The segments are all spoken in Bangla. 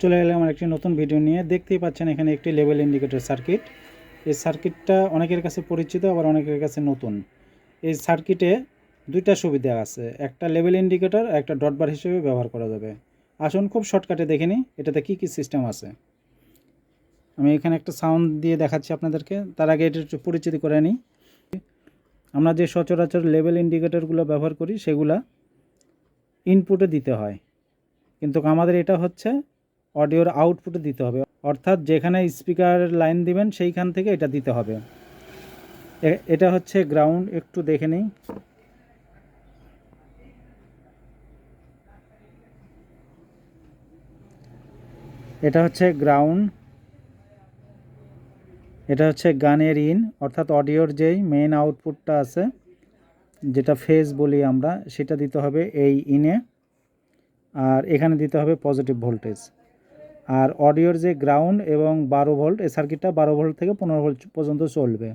চলে এলাম আমার একটি নতুন ভিডিও নিয়ে। দেখতেই পাচ্ছেন এখানে একটি লেভেল ইন্ডিকেটর সার্কিট এই সার্কিটটা অনেকের কাছে পরিচিত, আবার অনেকের কাছে নতুন। এই সার্কিটে দুইটা সুবিধা আছে। একটা লেভেল ইন্ডিকেটর একটা ডট বার হিসেবে ব্যবহার করা যাবে। আসুন খুব শর্টকাটে দেখে নিই, এটাতে কী কী সিস্টেম আছে। আমি এখানে একটা সাউন্ড দিয়ে দেখাচ্ছি আপনাদেরকে। তার আগে এটা একটু পরিচিতি করে নিই। আমরা যে সচরাচর লেভেল ইন্ডিকেটরগুলো ব্যবহার করি, সেগুলা ইনপুটে দিতে হয়। কিন্তু আমাদের এটা হচ্ছে অডিওর আউটপুটে দিতে হবে। অর্থাৎ যেখানে স্পিকার লাইন দিবেন, সেইখান থেকে এটা দিতে হবে। এটা হচ্ছে গ্রাউন্ড একটু দেখে নিই। এটা হচ্ছে গ্রাউন্ড এটা হচ্ছে গানের ইন অর্থাৎ অডিওর যেই মেইন আউটপুটটা আছে, যেটা ফেজ বলি আমরা, সেটা দিতে হবে এই ইনে আর এখানে দিতে হবে পজিটিভ ভোল্টেজ আর অডিওর যে গ্রাউন্ড এবং বারো ভোল্ট এই সার্কিটটা বারো ভোল্ট থেকে পনেরো ভোল্ট পর্যন্ত চলবে।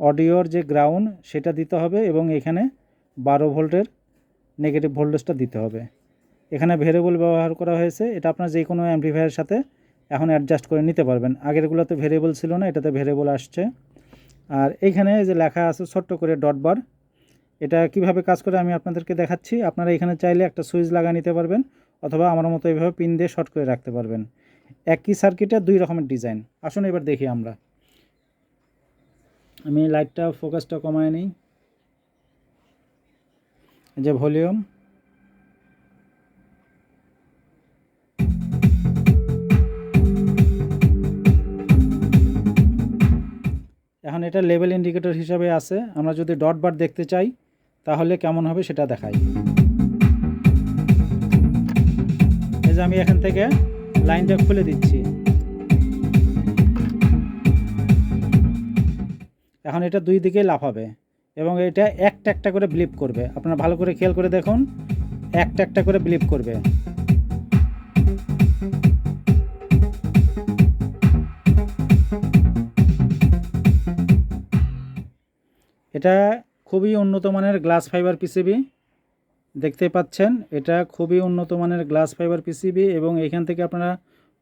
অডিওর যে গ্রাউন্ড, সেটা দিতে হবে এবং এখানে বারো ভোল্টের নেগেটিভ ভোল্টেজটা দিতে হবে। এখানে ভেরিয়েবল ব্যবহার করা হয়েছে, এটা আপনার যে কোনো অ্যাম্পলিফায়ারের সাথে এখন অ্যাডজাস্ট করে নিতে পারবেন। আগেরগুলোতে ভেরিয়েবল ছিল না, এটাতে ভেরিয়েবল আসছে। আর এইখানে যে লেখা আছে, ছোট্ট করে ডট বার, এটা কীভাবে কাজ করে আমি আপনাদেরকে দেখাচ্ছি। আপনারা এখানে চাইলে একটা সুইচ লাগা নিতে পারবেন। অথবা আমার মতো এইভাবে পিন দিয়ে শর্ট করে রাখতে পারবেন। একই সার্কিটে দুই রকমের ডিজাইন আসুন এবার দেখি আমরা। আমি লাইটটা ফোকাসটা কমায় নিই। যে ভলিউম এখন এটা লেভেল ইন্ডিকেটর হিসাবে আছে। আমরা যদি ডট বার দেখতে চাই, তাহলে কেমন হবে সেটা দেখাই। যে আমি এখান থেকে লাইনটা খুলে দিচ্ছি। এখন এটা দুই দিকে লাফাবে এবং এটা একটা একটা করে ব্লিপ করবে। আপনারা ভালো করে খেয়াল করে দেখুন, একটা একটা করে ব্লিপ করবে। এটা খুবই উন্নত মানের গ্লাস ফাইবার পিসিবি। দেখতে পাচ্ছেন, এটা খুবই উন্নত মানের গ্লাস ফাইবার পিসিবি এবং এখান থেকে আপনারা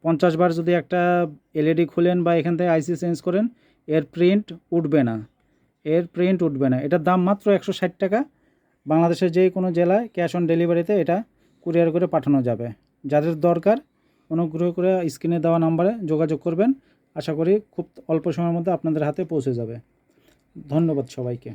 পঞ্চাশ বার যদি একটা এলইডি খুলেন বা এখান থেকে আইসি চেঞ্জ করেন, এর প্রিন্ট উঠবে না। এর প্রিন্ট উঠবে না। এটার দাম মাত্র একশো ষাট টাকা। বাংলাদেশের যে কোনো জেলায় ক্যাশ অন ডেলিভারিতে এটা কুরিয়ার করে পাঠানো যাবে। যাদের দরকার, অনুগ্রহ করে স্ক্রিনে দেওয়া নাম্বারে যোগাযোগ করবেন। আশা করি খুব অল্প সময়ের মধ্যে আপনাদের হাতে পৌঁছে যাবে। ধন্যবাদ সবাইকে।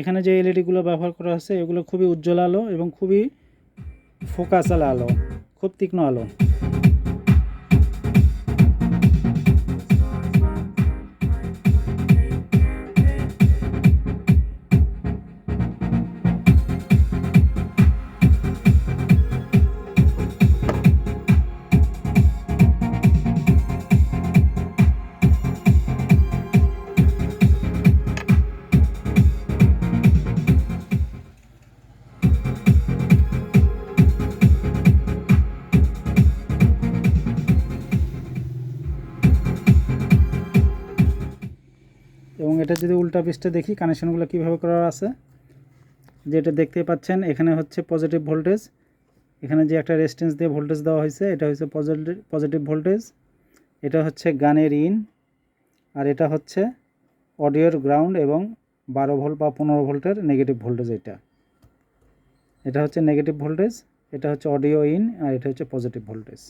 এখানে যে এলইডিগুলো ব্যবহার করা হয়েছে এগুলো খুবই উজ্জ্বল আলো এবং খুবই ফোকাস আলো, খুব তীক্ষ্ণ আলো। এটা যদি উল্টা পৃষ্ঠে দেখি কানেকশনগুলো কীভাবে করা আছে? যেটা দেখতে পাচ্ছেন, এখানে হচ্ছে পজিটিভ ভোল্টেজ এখানে যে একটা রেজিস্ট্যান্স দিয়ে ভোল্টেজ দেওয়া হয়েছে, এটা হচ্ছে পজিটিভ পজিটিভ ভোল্টেজ এটা হচ্ছে গানের ইন, আর এটা হচ্ছে অডিওর গ্রাউন্ড এবং বারো ভোল্ট বা পনেরো ভোল্টের নেগেটিভ ভোল্টেজ এটা। এটা হচ্ছে নেগেটিভ ভোল্টেজ এটা হচ্ছে অডিও ইন আর এটা হচ্ছে পজিটিভ ভোল্টেজ